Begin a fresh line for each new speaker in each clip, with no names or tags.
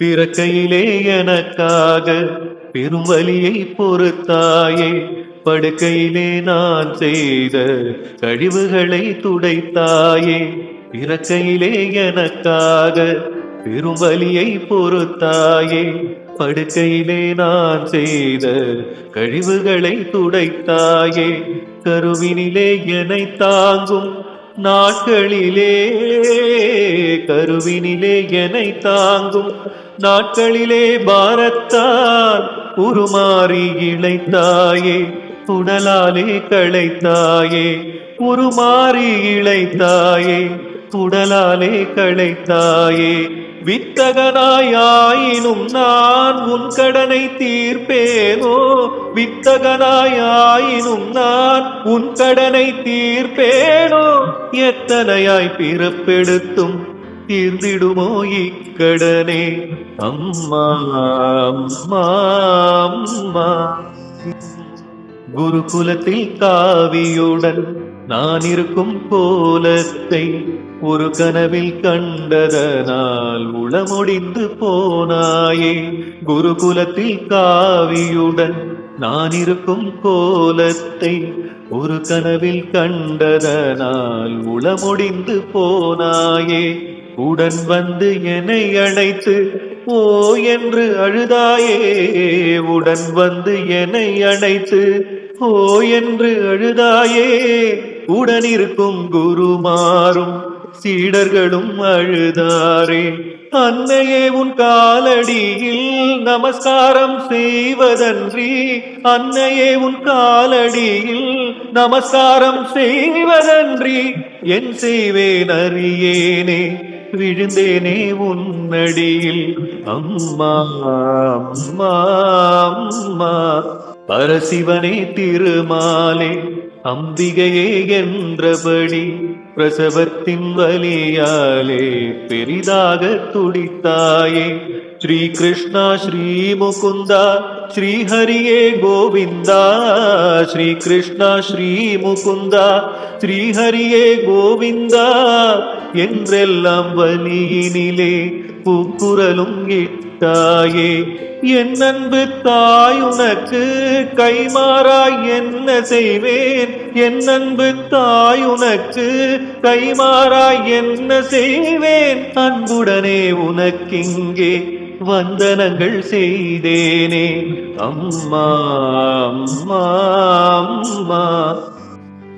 பிறக்கையிலே எனக்காக பெரும் வலியை பொறுத்தாயே படுக்கையிலே நான் செய்த கழிவுகளை துடைத்தாயே பிறக்கையிலே எனக்காக பெரும் வலியை பொறுத்தாயே படுக்கையிலே நான் செய்த கழிவுகளை துடைத்தாயே கருவினிலே என்னை தாங்கும் நாட்களிலே. கருவினிலே என்னை தாங்கும். நாட்களிலே பாரத்தால் உருமாறி இழைத்தாயே துடலாலே களைத்தாயே உருமாறி இழைத்தாயே துடலாலே களைத்தாயே. வித்தகனாயாயினும் நான் உன் கடனை தீர்ப்பேனோ? வித்தகனாயாயினும் நான் உன் கடனை தீர்ப்பேனோ? எத்தனையாய் பிறப்பெடுத்தும் தீர்ந்திடுமோ இக்கடனே? அம்மா அம்மா அம்மா. குருகுலத்தில் காவியுடன் நான் இருக்கும் கோலத்தை ஒரு கனவில் கண்டதனால் உளமுடிந்து போனாயே. குருகுலத்தில் காவியுடன் நான் இருக்கும் கோலத்தை ஒரு கனவில் கண்டதனால் உளமுடிந்து போனாயே. உடன் வந்து என்னை அழைத்து ஓ என்று அழுதாயே உடன் வந்து என்னை அழைத்து ஓ என்று அழுதாயே உடனிருக்கும் குருமாரும் சீடர்களும் அழுதாரே. அன்னையே உன் காலடியில் நமஸ்காரம் செய்வதன்றி அன்னையே உன் காலடியில் நமஸ்காரம் செய்வதன்றி என் செய்வேன் அறியேனே விழுந்தேனே உன்னடியில். அம்மா அம்மா அம்மா. பரசிவனே திருமாலே அம்பிகையே என்றபடி பிரசவத்தின் வலியாலே பெரிதாக துடித்தாயே. ஸ்ரீ கிருஷ்ணா ஸ்ரீ முகுந்தா ஸ்ரீ ஹரியே கோவிந்தா. ஸ்ரீ கிருஷ்ணா ஸ்ரீ முகுந்தா ஸ்ரீ ஹரியே கோவிந்தா. என்றெல்லாம் வலியினிலே பூக்குரலும் இட்டாயே. என் அன்பு தாய் உனக்கு கைமாறாய் என்ன செய்வேன்? என் அன்பு தாய் உனக்கு கைமாறாய் என்ன செய்வேன்? அன்புடனே உனக்கிங்கே வந்தனங்கள் செய்தேனே. அம்மா அம்மா அம்மா.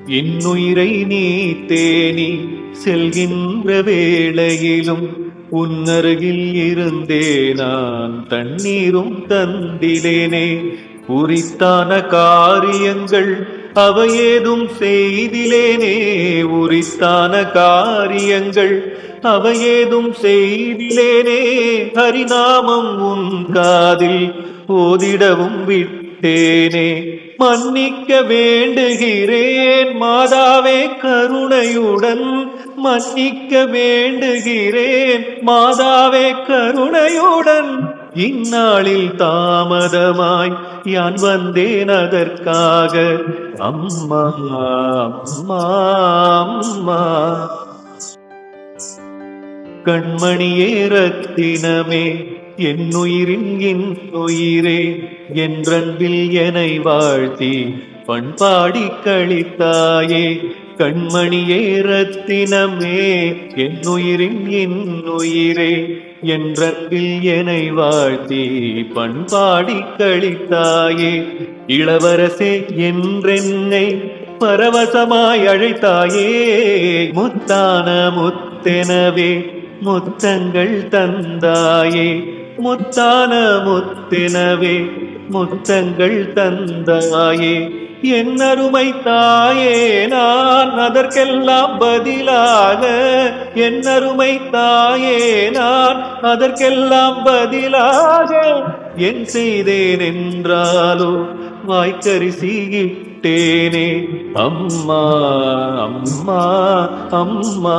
இன்னுயிரை நீ தேனி செல்கின்ற வேளையிலும் உன்னருகில் இருந்தே நான் தண்ணீரும் தந்திலேனே உரித்தான காரியங்கள் அவையேதும் செய்திலேனே. உரித்தான காரியங்கள் அவையேதும் செய்திலேனே. ஹரிநாமம் உன் காதில் ஓதிடவும் விட்டேனே. மன்னிக்க வேண்டுகிறேன். மாதாவே கருணையுடன் மன்னிக்க வேண்டுகிறேன். மாதாவே கருணையுடன் இந்நாளில் தாமதமாய் யான் வந்தேன் அதற்காக. அம்மா அம்மா அம்மா. கண்மணியே ரத்தினமே என்னுயிரின் உயிரின் உயிரே என்றன்பில் என்னை வாழ்த்தி பண்பாடி கழித்தாயே கண்மணியே ரத்தினமே என்னுயிரின் உயிரின் என் உயிரே என்றன்பில் என்னை வாழ்த்தி பண்பாடி கழித்தாயே இளவரசே என்றென்னை பரவசமாய் அழைத்தாயே முத்தான முத்தெனவே முத்தங்கள் தந்தாயே முத்தான முத்தெனவே முத்தங்கள் தந்தாயே என் அருமை தாயே நான் அதற்கெல்லாம் பதிலாக என் அருமை தாயே நான் அதற்கெல்லாம் பதிலாக என் செய்தேன் என்றாலோ வாய்க்கரிசி இட்டேனே அம்மா அம்மா அம்மா.